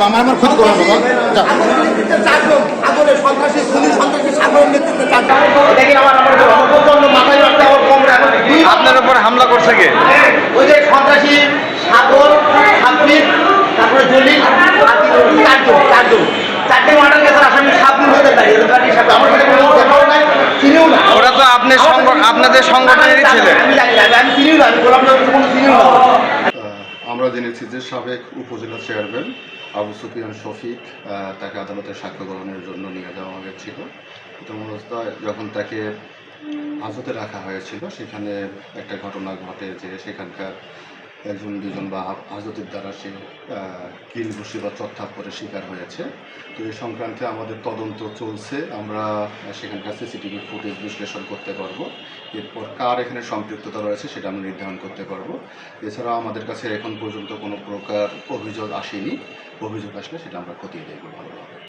বাবা আমার আমার ক্ষতি করো বাবা। আপনার উপর হামলা করছে কে? ওই যে সন্ত্রাসী সাগর সাব্বির তারপরে জলিল আতিকুর, চারজন চারজন। চারটে মার্ডার কেসের আসামি সাবুন হতে পারে। আমার সাথে কোনো দেখাও নাই চিনিও না ওরা তো আপনি সংগ- আপনাদের সংগঠনেরই ছেলে। আমি জানি আমি চিনিও না আমি গোলাম কোনো চিনিও না। আমরা জেনেছি যে সাবেক উপজেলা চেয়ারম্যান আবু সুফিয়ান শফিক তাকে আদালতে সাক্ষ্য গ্রহণের জন্য নিয়ে যাওয়া হয়েছিল। প্রথম অবস্থায় যখন তাকে হাজতে রাখা হয়েছিল, সেখানে একটা ঘটনা ঘটে যে সেখানকার একজন, দুজন বা হাজতের দ্বারা সে কিল ঘুষি বা করে শিকার হয়েছে। তো এই সংক্রান্তে আমাদের তদন্ত চলছে। আমরা সেখানকার সিসিটিভি ফুটেজ বিশ্লেষণ করতে পারব। এরপর কার এখানে সম্পৃক্ততা রয়েছে সেটা আমরা নির্ধারণ করতে পারব। এছাড়াও আমাদের কাছে এখন পর্যন্ত কোনো প্রকার অভিযোগ আসেনি। অভিযোগ আসলে সেটা আমরা খতিয়ে দেখব ভালোভাবে।